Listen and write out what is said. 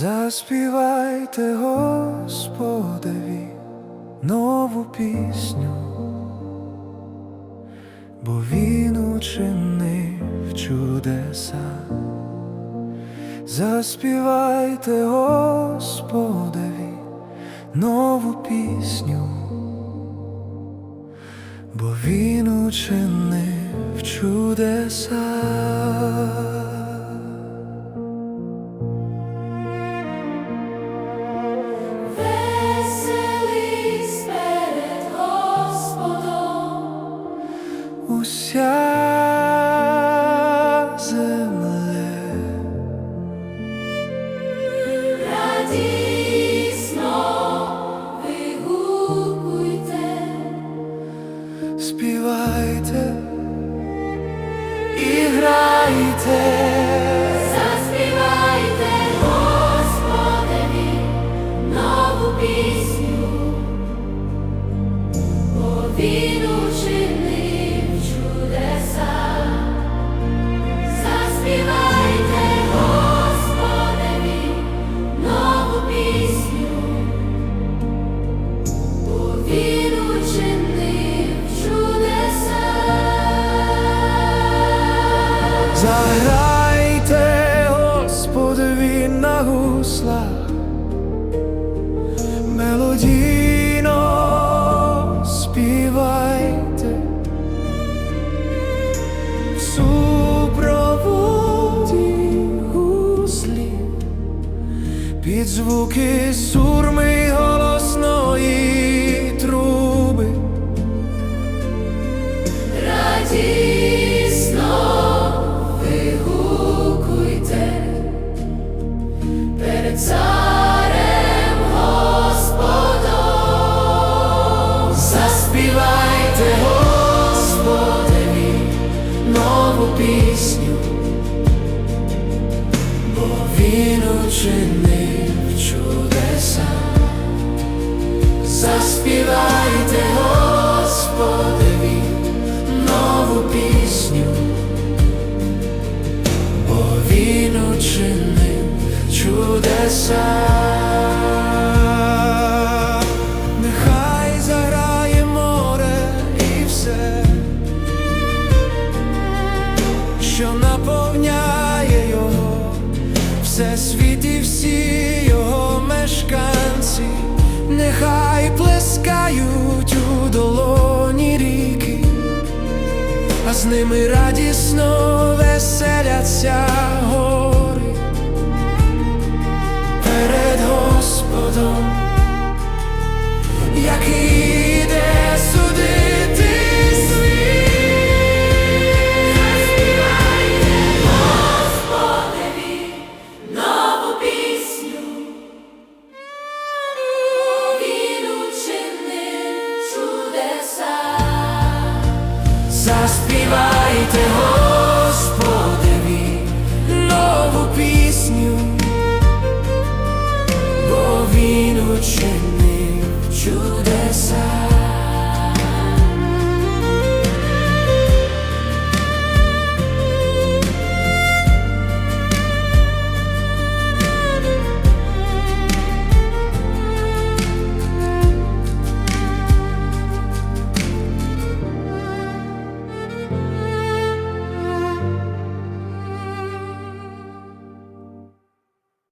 Заспівайте Господеві нову пісню, бо він учинив чудеса. Заспівайте Господеві нову пісню, бо він учинив чудеса. Співайте і грайте, заграйте Господові на гуслах, мелодійно співайте. В супроводі гуслів під звуки сурми голосної труби. Радісно нову пісню, бо він учинив чудеса. Заспівайте Господеві нову пісню, бо він учинив чудеса. всі його мешканці, нехай плескають у долоні ріки, а з ними радісно веселяться гори. Перед Господом, який